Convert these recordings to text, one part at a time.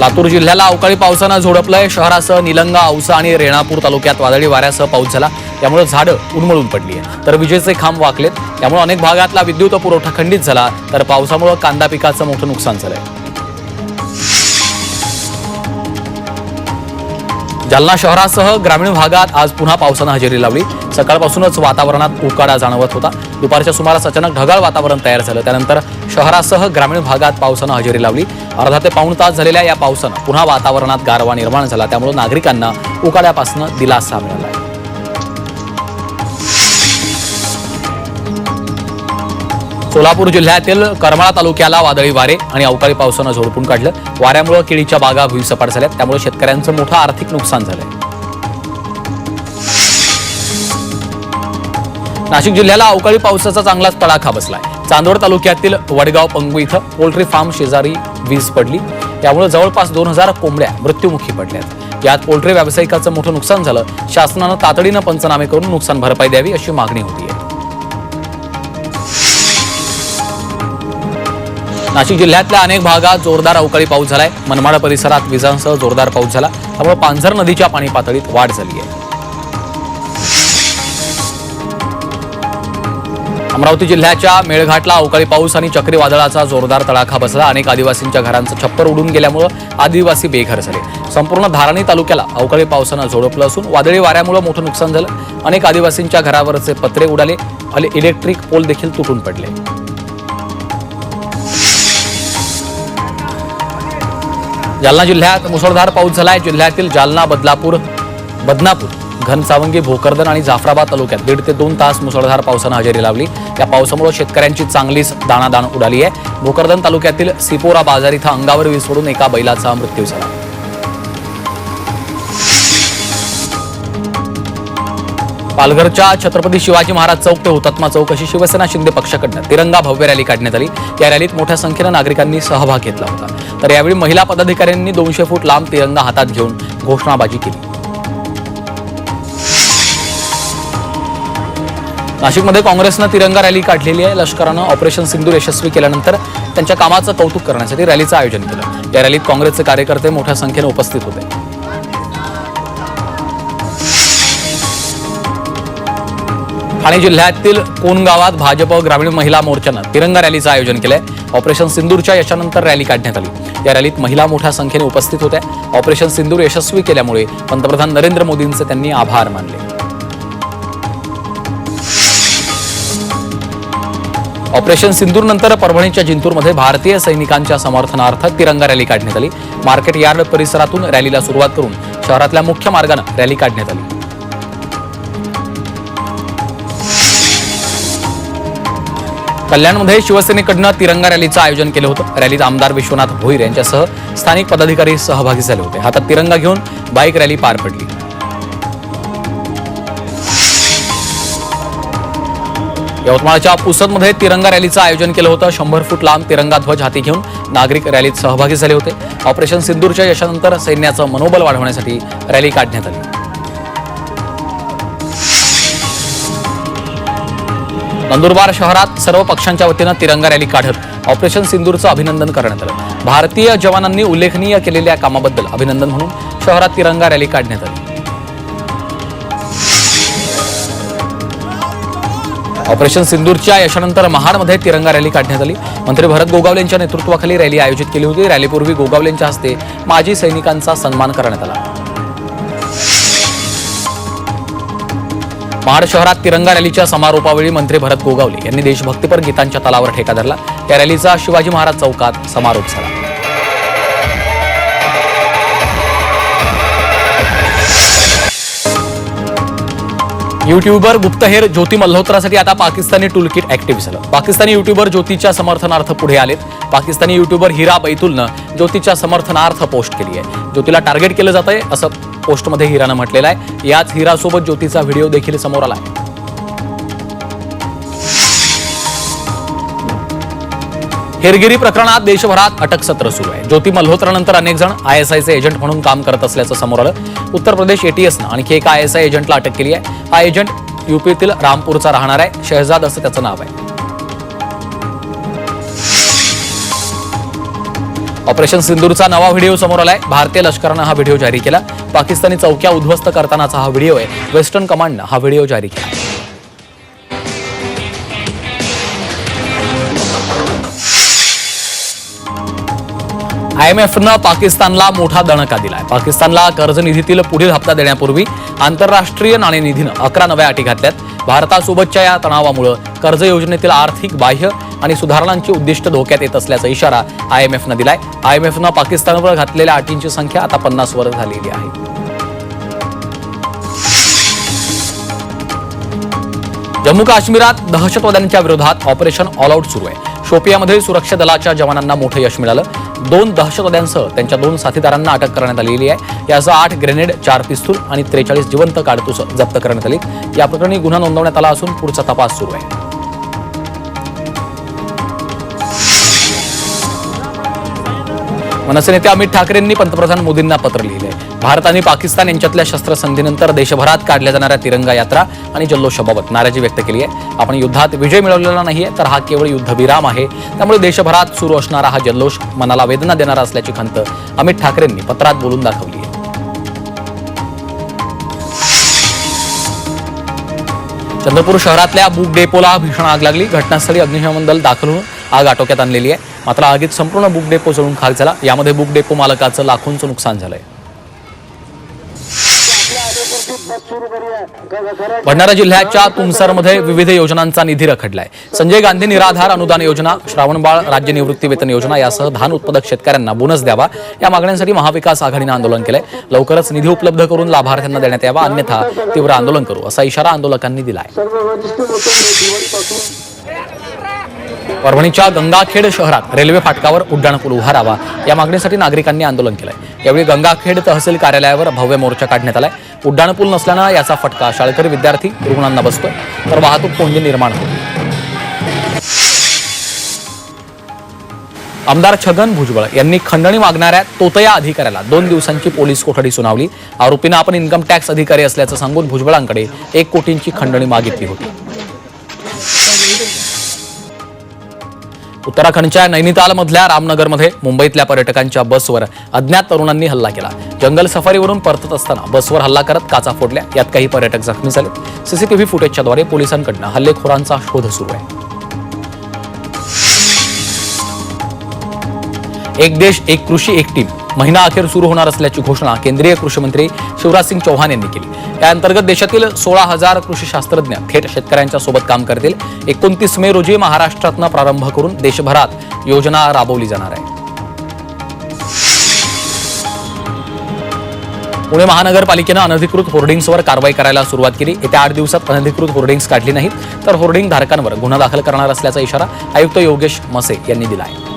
लातूर जिल्ह्याला अवकाळी पावसानं झोडपलंय. शहरासह निलंगा औसा आणि रेणापूर तालुक्यात वादळी वाऱ्यासह पाऊस झाला. त्यामुळे झाडं उन्मळून पडली आहे तर विजेचे खांब वाकलेत. त्यामुळे अनेक भागातला विद्युत पुरवठा खंडित झाला. तर पावसामुळे कांदा पिकाचं मोठं नुकसान झालंय. जालना शहरासह ग्रामीण भागात आज पुन्हा पावसानं हजेरी लावली. सकाळपासूनच वातावरणात उकाडा जाणवत होता. दुपारच्या सुमारास अचानक ढगाळ वातावरण तयार झालं. त्यानंतर शहरासह ग्रामीण भागात पावसानं हजेरी लावली. अर्धा ते पाऊण तास झालेल्या या पावसानं पुन्हा वातावरणात गारवा निर्माण झाला. त्यामुळे नागरिकांना उकाड्यापासून दिलासा मिळाला. सोलापूर जिल्ह्यातील करमाळा तालुक्याला वादळी वारे आणि अवकाळी पावसानं झोडपून काढलं. वाऱ्यामुळे केळीच्या बागा भुईसपाट झाल्यात. त्यामुळे शेतकऱ्यांचं मोठं आर्थिक नुकसान झालं नाशिक जिल्ह्याला अवकाळी पावसाचा चांगलाच तडाखा बसलाय. चांदवड तालुक्यातील वडगाव पंगू इथं पोल्ट्री फार्म शेजारी वीज पडली. त्यामुळे जवळपास दोन हजार कोंबड्या मृत्यूमुखी पडल्यात. यात पोल्ट्री व्यावसायिकाचं मोठं नुकसान झालं. शासनानं तातडीनं पंचनामे करून नुकसान भरपाई द्यावी अशी मागणी होती नाशिक जिल्ह्यातल्या अनेक भागात जोरदार अवकाळी पाऊस झालाय. मनमाड परिसरात विजांसह जोरदार पाऊस झाला. त्यामुळे पांझर नदीच्या पाणी पातळीत वाढ झाली आहे अमरावती जिल्ह्याच्या मेळघाटला अवकाळी पाऊस आणि चक्रीवादळाचा जोरदार तडाखा बसला. अनेक आदिवासींच्या घरांचं छप्पर उडून गेल्यामुळे आदिवासी बेघर झाले. संपूर्ण धारणी तालुक्याला अवकाळी पावसानं झोडपलं असून वादळी वाऱ्यामुळे मोठं नुकसान झालं. अनेक आदिवासींच्या घरावरचे पत्रे उडाले आणि इलेक्ट्रिक पोल देखील तुटून पडले. जालना जिल्ह्यात मुसळधार पाऊस झालाय. जिल्ह्यातील जालना बदलापूर बदनापूर घनसावंगी भोकरदन आणि जाफराबाद तालुक्यात दीड ते दोन तास मुसळधार पावसानं हजेरी लावली. या पावसामुळे शेतकऱ्यांची चांगलीच दाणादाण उडाली आहे. भोकरदन तालुक्यातील सिपोरा बाजार इथं अंगावर वीज पडून एका बैलाचा मृत्यू झाला. पालघरच्या छत्रपती शिवाजी महाराज चौक ते हुतात्मा चौक अशी शिवसेना शिंदे पक्षाकडनं तिरंगा भव्य रॅली काढण्यात आली. या रॅलीत मोठ्या संख्येनं नागरिकांनी सहभाग घेतला होता. तर यावेळी महिला पदाधिकाऱ्यांनी दोनशे फूट लांब तिरंगा हातात घेऊन घोषणाबाजी केली. नाशिकमध्ये काँग्रेसनं तिरंगा रॅली काढलेली आहे. लष्करानं ऑपरेशन सिंधूर यशस्वी केल्यानंतर त्यांच्या कामाचं कौतुक करण्यासाठी रॅलीचं आयोजन केलं. या रॅलीत काँग्रेसचे कार्यकर्ते मोठ्या संख्येनं उपस्थित होते. ठाणे जिल्ह्यातील कोण गावात भाजप ग्रामीण महिला मोर्चानं तिरंगा रॅलीचं आयोजन केलंय. ऑपरेशन सिंदूरच्या यशानंतर रॅली काढण्यात आली. या रॅलीत महिला मोठ्या संख्येने उपस्थित होत्या. ऑपरेशन सिंदूर यशस्वी केल्यामुळे पंतप्रधान नरेंद्र मोदींचे त्यांनी आभार मानले. ऑपरेशन सिंदूर नंतर परभणीच्या जिंतूरमध्ये भारतीय सैनिकांच्या समर्थनार्थ तिरंगा रॅली काढण्यात आली. मार्केट यार्ड परिसरातून रॅलीला सुरुवात करून शहरातल्या मुख्य मार्गानं रॅली काढण्यात आली. कल्याणमध्ये शिवसेनेकडनं तिरंगा रॅलीचं आयोजन केलं होतं. रॅलीत आमदार विश्वनाथ भोईर यांच्यासह स्थानिक पदाधिकारी सहभागी झाले होते. हातात तिरंगा घेऊन बाईक रॅली पार पडली. यवतमाळच्या पुसदमध्ये तिरंगा रॅलीचं आयोजन केलं होतं. शंभर फूट लांब तिरंगा ध्वज हाती घेऊन नागरिक रॅलीत सहभागी झाले होते. ऑपरेशन सिंदूरच्या यशानंतर सैन्याचं मनोबल वाढवण्यासाठी रॅली काढण्यात आली. नंदुरबार शहरात सर्व पक्षांच्या वतीनं तिरंगा रॅली काढत ऑपरेशन सिंदूरचं अभिनंदन करण्यात आलं. भारतीय जवानांनी उल्लेखनीय केलेल्या कामाबद्दल अभिनंदन म्हणून शहरात तिरंगा रॅली काढण्यात आली. ऑपरेशन सिंदूरच्या यशानंतर महाडमध्ये तिरंगा रॅली काढण्यात आली. मंत्री भरत गोगावले यांच्या नेतृत्वाखाली रॅली आयोजित केली होती. रॅलीपूर्वी गोगावले यांच्या हस्ते माजी सैनिकांचा सन्मान करण्यात आला. महाड शहरात तिरंगा रॅलीच्या समारोपावेळी मंत्री भरत गोगावले यांनी देशभक्तीपर गीतांच्या तालावर ठेका धरला. या रॅलीचा शिवाजी महाराज चौकात समारोप झाला. युट्यूबर गुप्तहेर ज्योती मल्होत्रासाठी आता पाकिस्तानी टूलकिट ऍक्टिव्ह झालं. पाकिस्तानी युट्यूबर ज्योतीच्या समर्थनार्थ पुढे आलेत. पाकिस्तानी युट्यूबर हिरा बैतुलनं ज्योतीच्या समर्थनार्थ पोस्ट केली आहे. ज्योतीला टार्गेट केलं जात आहे असं पोस्टमध्ये हिरानं म्हटलेलं आहे. याच हिरासोबत ज्योतीचा व्हिडिओ देखील समोर आला आहे हेरगिरी प्रकरणात देशभरात अटक सत्र सुरू आहे. ज्योती मल्होत्रानंतर अनेक जण आयएसआयचे एजंट म्हणून काम करत असल्याचं समोर आलं. उत्तर प्रदेश एटीएसनं आणखी एका आय एस आय एजंटला अटक केली आहे. हा एजंट युपीतील रामपूरचा राहणार आहे. शहजाद असं त्याचं नाव आहे. ऑपरेशन सिंदूरचा नवा व्हिडिओ समोर आलाय. भारतीय लष्करानं हा व्हिडिओ जारी केला. पाकिस्तानी चौक्या उद्ध्वस्त करतानाचा हा व्हिडिओ आहे. वेस्टर्न कमांडनं हा व्हिडिओ जारी केला. आयएमएफनं पाकिस्तानला मोठा दणका दिलाय. पाकिस्तानला कर्ज निधीतील पुढील हप्ता देण्यापूर्वी आंतरराष्ट्रीय नाणेनिधीनं अकरा नव्या अटी घातल्यात. भारतासोबतच्या या तणावामुळे कर्ज योजनेतील आर्थिक बाह्य आणि सुधारणांची उद्दिष्ट धोक्यात येत असल्याचा इशारा आयएमएफनं दिलाय. आयएमएफनं पाकिस्तानवर घातलेल्या अटींची संख्या आता पन्नास वर झालेली आहे. जम्मू काश्मीरात दहशतवाद्यांच्या विरोधात ऑपरेशन ऑल आऊट सुरू आहे. शोपियामध्ये सुरक्षा दलाच्या जवानांना मोठं यश मिळालं. दोन दहशतवाद्यांसह त्यांच्या दोन साथीदारांना अटक करण्यात आलेली आहे. यासह आठ ग्रेनेड चार पिस्तूल आणि त्रेचाळीस जिवंत काडतूस जप्त करण्यात आली या प्रकरणी गुन्हा नोंदवण्यात आला असून पुढचा तपास सुरू आहे. मनसे नेते अमित ठाकरेंनी पंतप्रधान मोदींना पत्र लिहिले भारत आणि पाकिस्तान यांच्यातल्या शस्त्रसंधीनंतर देशभरात काढल्या जाणाऱ्या तिरंगा यात्रा आणि जल्लोषाबाबत नाराजी व्यक्त केली आहे. आपण युद्धात विजय मिळवलेला नाहीये तर हा केवळ युद्धविराम आहे. त्यामुळे देशभरात सुरू असणारा हा जल्लोष मनाला वेदना देणारा असल्याची खंत अमित ठाकरेंनी पत्रात बोलून दाखवली आहे. चंद्रपूर शहरातल्या बुक डेपोला भीषण आग लागली. घटनास्थळी अग्निशमन दल दाखल होऊन आग आटोक्यात आणलेली आहे. मात्र आगीत संपूर्ण बुक डेपो जळून खाक झाला. यामध्ये बुक डेपो मालकाचं लाखोंचं नुकसान झालंय. भंडारा जिल्ह्याच्या तुमसरमध्ये विविध योजनांचा निधी रखडलाय. संजय गांधी निराधार अनुदान योजना श्रावणबाळ राज्य निवृत्ती वेतन योजना यासह धान उत्पादक शेतकऱ्यांना बोनस द्यावा. या मागण्यांसाठी महाविकास आघाडीनं आंदोलन केलंय. लवकरच निधी उपलब्ध करून लाभार्थ्यांना देण्यात यावा. अन्यथा तीव्र आंदोलन करू असा इशारा आंदोलकांनी दिलाय. परभणीच्या गंगाखेड शहरात रेल्वे फाटकावर उड्डाणपूल उभारावा या मागणीसाठी नागरिकांनी आंदोलन केलंय. यावेळी गंगाखेड तहसील कार्यालयावर भव्य मोर्चा काढण्यात आलाय. उड्डाणपूल नसल्यानं याचा फटका शाळकरी विद्यार्थी रुग्णांना बसतोय. तर वाहतूक कोंडी निर्माण होते आमदार छगन भुजबळ यांनी खंडणी मागणाऱ्या तोतया अधिकाऱ्याला दोन दिवसांची पोलीस कोठडी सुनावली. आरोपीनं आपण इन्कम टॅक्स अधिकारी असल्याचं सांगून भुजबळांकडे एक कोटींची खंडणी मागितली होती. उत्तराखंडच्या नैनितालमधल्या रामनगरमध्ये मुंबईतल्या पर्यटकांच्या बसवर अज्ञात तरुणांनी हल्ला केला. जंगल सफारीवरून परतत असताना बसवर हल्ला करत काचा फोडल्या. यात काही पर्यटक जखमी झाले. सीसीटीव्ही फुटेजच्याद्वारे पोलिसांकडनं हल्लेखोरांचा शोध सुरू आहे. एक देश एक कृषी एक टीम. महिना अखेर सुरू होणार असल्याची घोषणा केंद्रीय कृषी मंत्री शिवराज सिंग चौहान यांनी केली. या अंतर्गत देशातील सोळा हजार कृषी शास्त्रज्ञ थेट शेतकऱ्यांच्या सोबत काम करतील. एकोणतीस मे रोजी महाराष्ट्रातनं प्रारंभ करून देशभरात योजना राबवली जाणार आहे. पुणे महानगरपालिकेनं अनधिकृत होर्डिंग्सवर कारवाई करायला सुरुवात केली. येत्या आठ दिवसात अनधिकृत होर्डिंग्स काढली नाहीत तर होर्डिंग धारकांवर गुन्हा दाखल करणार असल्याचा इशारा आयुक्त योगेश मसे यांनी दिला आहे.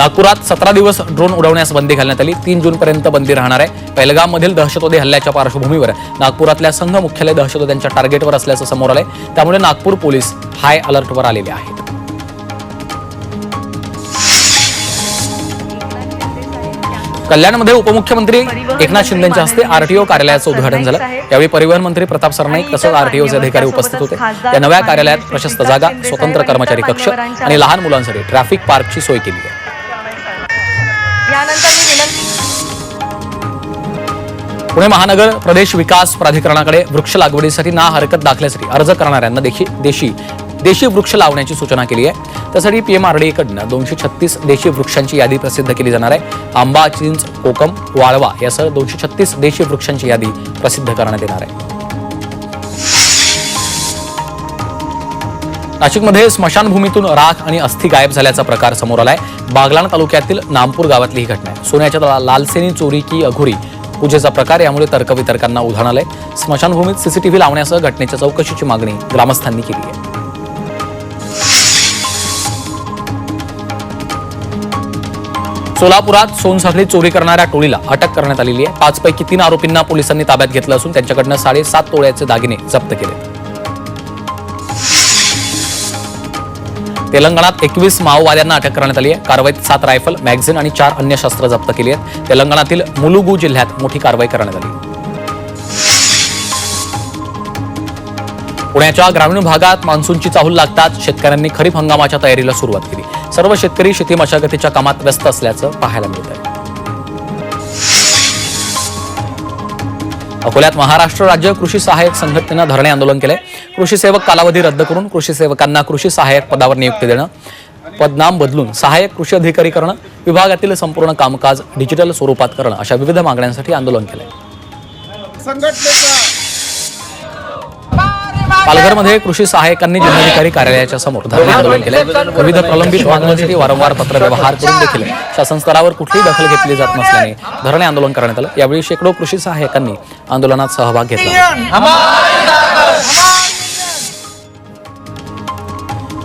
नागपुरात सतरा दिवस ड्रोन उडवण्यास बंदी घालण्यात आली. तीन जूनपर्यंत बंदी राहणार आहे. पहिलगाममधील दहशतवादी हल्ल्याच्या पार्श्वभूमीवर नागपुरातल्या संघ मुख्यालय दहशतवाद्यांच्या टार्गेटवर असल्याचं समोर आलंय. त्यामुळे नागपूर पोलीस हाय अलर्टवर आलेले आहेत. कल्याणमध्ये उपमुख्यमंत्री एकनाथ शिंदेच्या हस्ते आरटीओ कार्यालयाचं उद्घाटन झालं. यावेळी परिवहन मंत्री प्रताप सरनाईक तसंच आरटीओचे अधिकारी उपस्थित होते. या नव्या कार्यालयात प्रशस्त जागा स्वतंत्र कर्मचारी कक्ष आणि लहान मुलांसाठी ट्रॅफिक पार्कची सोय केली आहे. पुणे महानगर प्रदेश विकास प्राधिकरणाकडे वृक्ष लागवडीसाठी ना हरकत दाखल्यासाठी अर्ज करणाऱ्यांना देखील देशी देशी वृक्ष लावण्याची सूचना केली आहे. त्यासाठी पीएमआरडीएकडनं दोनशे छत्तीस देशी वृक्षांची यादी प्रसिद्ध केली जाणार आहे. आंबा चिंच कोकम वाळवा यासह दोनशे छत्तीस देशी वृक्षांची यादी प्रसिद्ध करण्यात येणार आहे. नाशिकमध्ये स्मशानभूमीतून राख आणि अस्थि गायब झाल्याचा प्रकार समोर आलाय. बागलाण तालुक्यातील नामपूर गावातली ही घटना आहे. सोन्याच्या लालसेनी चोरी की अघोरी पूजेचा प्रकार यामुळे तर्कवितर्कांना उधाण आलंय. स्मशानभूमीत सीसीटीव्ही लावण्यासह घटनेच्या चौकशीची मागणी ग्रामस्थांनी केली आहे. सोलापुरात सोनसाखळी चोरी करणाऱ्या टोळीला अटक करण्यात आलेली आहे. पाचपैकी तीन आरोपींना पोलिसांनी ताब्यात घेतलं असून त्यांच्याकडनं साडेसात तोळ्याचे दागिने जप्त केले. तेलंगणात एकवीस माओवाद्यांना अटक करण्यात आली आहे. कारवाईत सात रायफल मॅगझिन आणि चार अन्य शस्त्र जप्त केली आहेत. तेलंगणातील मुलुगू जिल्ह्यात मोठी कारवाई करण्यात आली. पुण्याच्या ग्रामीण भागात मान्सूनची चाहूल लागताच शेतकऱ्यांनी खरीप हंगामाच्या तयारीला सुरुवात केली. सर्व शेतकरी शेती मशागतीच्या कामात व्यस्त असल्याचं पाहायला मिळत आहे. अकोल्यात महाराष्ट्र राज्य कृषी सहाय्यक संघटनेनं धरणे आंदोलन केलंय. कृषी सेवक कालावधी रद्द करून कृषी सेवकांना कृषी सहाय्यक पदावर नियुक्ती देणं पदनाम बदलून सहाय्यक कृषी अधिकारी करणं विभागातील संपूर्ण कामकाज डिजिटल स्वरूपात करणं अशा विविध मागण्यांसाठी आंदोलन केलं पालघरमध्ये कृषी सहाय्यकांनी जिल्हाधिकारी कार्यालयाच्या समोर धरणे आंदोलन केले विविध प्रलंबित मागण्यांसाठी वारंवार पत्रव्यवहार करून देखील शासन स्तरावर कुठलीही दखल घेतली जात नसल्याने धरणे आंदोलन करण्यात आलं. यावेळी शेकडो कृषी सहाय्यकांनी आंदोलनात सहभाग घेतला.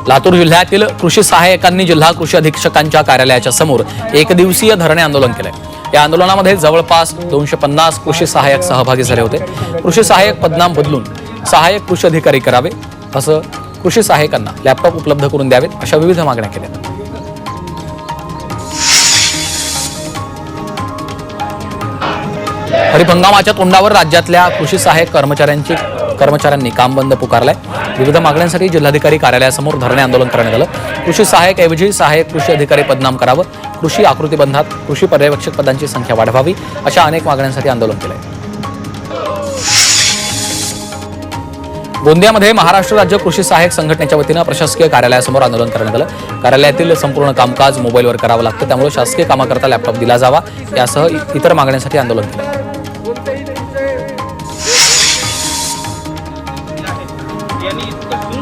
लातूर जिल्ह्यातील कृषी सहाय्यकांनी जिल्हा कृषी अधीक्षकांच्या कार्यालयाच्या समोर एक दिवसीय धरणे आंदोलन केलंय. या आंदोलनामध्ये जवळपास दोनशे पन्नास कृषी सहाय्यक सहभागी झाले होते. कृषी सहाय्यक पदनाम बदलून सहाय्यक कृषी अधिकारी करावे असं कृषी सहाय्यकांना लॅपटॉप उपलब्ध करून द्यावेत अशा विविध मागण्या केल्या. खरीप हंगामाच्या तोंडावर राज्यातल्या कृषी सहाय्यक कर्मचाऱ्यांची कर्मचाऱ्यांनी काम बंद पुकारलाय. विविध मागण्यांसाठी जिल्हाधिकारी कार्यालयासमोर धरणे आंदोलन करण्यात आलं. कृषी सहाय्यक ऐवजी सहाय्यक कृषी अधिकारी पदनाम करावं. कृषी आकृतीबंधात कृषी पर्यवेक्षक पदांची संख्या वाढवावी अशा अनेक मागण्यांसाठी आंदोलन केलंय. गोंदियामध्ये महाराष्ट्र राज्य कृषी सहाय्यक संघटनेच्या वतीनं प्रशासकीय कार्यालयासमोर आंदोलन करण्यात आलं. कार्यालयातील संपूर्ण कामकाज मोबाईलवर करावं लागतं त्यामुळे शासकीय कामाकरता लॅपटॉप दिला जावा यासह इतर मागण्यांसाठी आंदोलन केलं.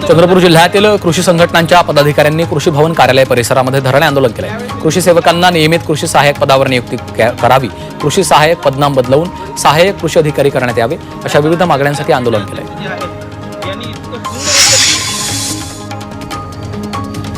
चंद्रपूर जिल्ह्यातील कृषी संघटनांच्या पदाधिकाऱ्यांनी कृषी भवन कार्यालय परिसरामध्ये धरणे आंदोलन केलंय कृषी सेवकांना नियमित कृषी सहाय्यक पदावर नियुक्ती करावी. कृषी सहाय्यक पदनाम बदलवून सहाय्यक कृषी अधिकारी करण्यात यावे अशा विविध मागण्यांसाठी आंदोलन केलंय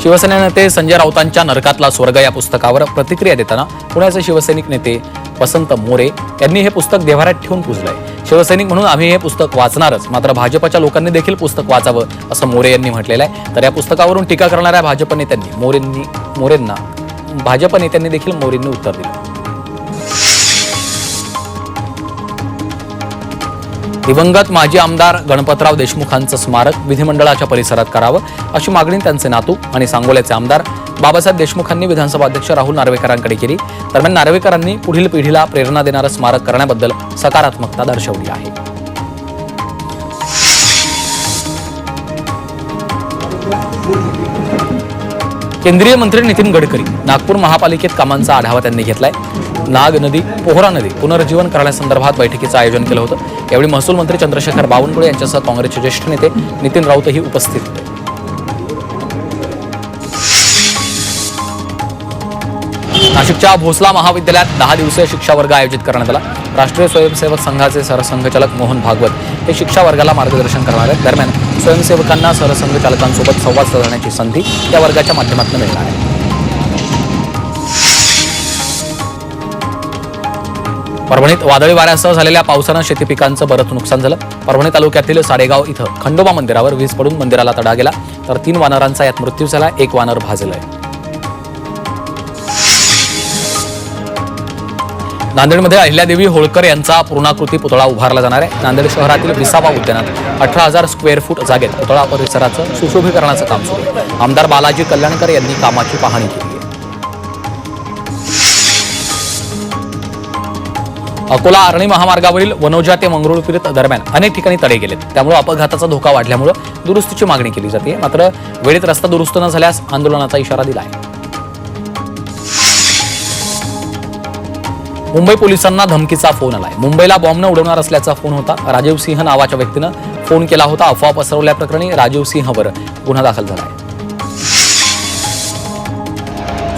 शिवसेना नेते संजय राऊतांच्या नरकातला स्वर्ग या पुस्तकावर प्रतिक्रिया देताना पुण्याचे शिवसैनिक नेते वसंत मोरे यांनी हे पुस्तक देव्हाऱ्यात ठेवून पुजलंय. शिवसैनिक म्हणून आम्ही हे पुस्तक वाचणारच मात्र भाजपच्या लोकांनी देखील पुस्तक वाचावं असं मोरे यांनी म्हटलेलं आहे. तर या पुस्तकावरून टीका करणाऱ्या भाजप नेत्यांनी मोरेंनी मोरेंना भाजप नेत्यांनी देखील मोरेंनी उत्तर दिलं. दिवंगत माजी आमदार गणपतराव देशमुखांचं स्मारक विधिमंडळाच्या परिसरात करावं अशी मागणी त्यांचे नातू आणि सांगोल्याचे आमदार बाबासाहेब देशमुखांनी विधानसभा अध्यक्ष राहुल नार्वेकरांकडे केली. दरम्यान नार्वेकरांनी पुढील पिढीला प्रेरणा देणारं स्मारक करण्याबद्दल सकारात्मकता दर्शवली आहे. केंद्रीय मंत्री नितीन गडकरी नागपूर महापालिकेत कामांचा आढावा त्यांनी घेतलाय. नाग नदी पोहरा नदी पुनर्जीवन करण्यासंदर्भात बैठकीचं आयोजन केलं होतं. यावेळी महसूल मंत्री चंद्रशेखर बावनकुळे यांच्यासह काँग्रेसचे ज्येष्ठ नेते नितीन राऊतही उपस्थित. होते नाशिकच्या भोसला महाविद्यालयात दहा दिवसीय शिक्षा वर्ग आयोजित करण्यात आला. राष्ट्रीय स्वयंसेवक संघाचे सरसंघचालक मोहन भागवत हे शिक्षा वर्गाला मार्गदर्शन करणार. आहेत दरम्यान स्वयंसेवकांना सरसंघचालकांसोबत संवाद साधण्याची संधी या वर्गाच्या माध्यमातून मिळणार आहे. परभणीत वादळी वाऱ्यासह झालेल्या पावसानं शेती पिकांचं बरंच नुकसान झालं. परभणी तालुक्यातील साडेगाव इथं खंडोबा मंदिरावर वीज पडून मंदिराला तडा गेला. तर तीन वानरांचा यात मृत्यू झाला. एक वानर भाजलाय. नांदेडमध्ये अहिल्यादेवी होळकर यांचा पूर्णाकृती पुतळा उभारला जाणार आहे. नांदेड शहरातील विसावा उद्यानात अठरा हजार स्क्वेअर फूट जागेत पुतळा परिसराचं सुशोभीकरणाचं काम सुरू आमदार बालाजी कल्याणकर यांनी कामाची पाहणी केली. अकोला आर्णी महामार्गावरील वनोजा ते मंगरुळपीर दरम्यान अनेक ठिकाणी तडे गेलेत. त्यामुळे अपघाताचा धोका वाढल्यामुळे दुरुस्तीची मागणी केली जाते. मात्र वेळेत रस्ता दुरुस्त न झाल्यास आंदोलनाचा इशारा दिला आहे. मुंबई पोलिसांना धमकीचा फोन आलाय. मुंबईला बॉम्बनं उडवणार असल्याचा फोन होता. राजीव सिंह नावाच्या व्यक्तीनं फोन केला होता. अफवा पसरवल्याप्रकरणी राजीव सिंहवर गुन्हा दाखल झाला आहे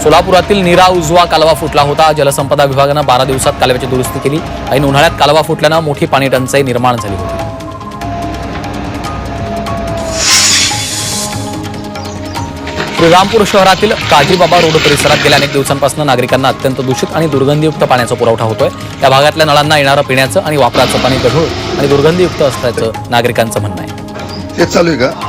सोलापुरातील निरा उजवा कालवा फुटला होता. जलसंपदा विभागानं बारा दिवसात कालव्याची दुरुस्ती केली आणि उन्हाळ्यात कालवा फुटल्यानं मोठी पाणी टंचाई निर्माण झाली होती. श्रीरामपूर शहरातील काजीबाबा रोड परिसरात गेल्या अनेक दिवसांपासून नागरिकांना अत्यंत दूषित आणि दुर्गंधीयुक्त पाण्याचा पुरवठा होतोय. त्या भागातल्या नळांना येणारं पिण्याचं आणि वापराचं पाणी गढूळ आणि दुर्गंधीयुक्त असल्याचं नागरिकांचं म्हणणं आहे. चालू आहे का?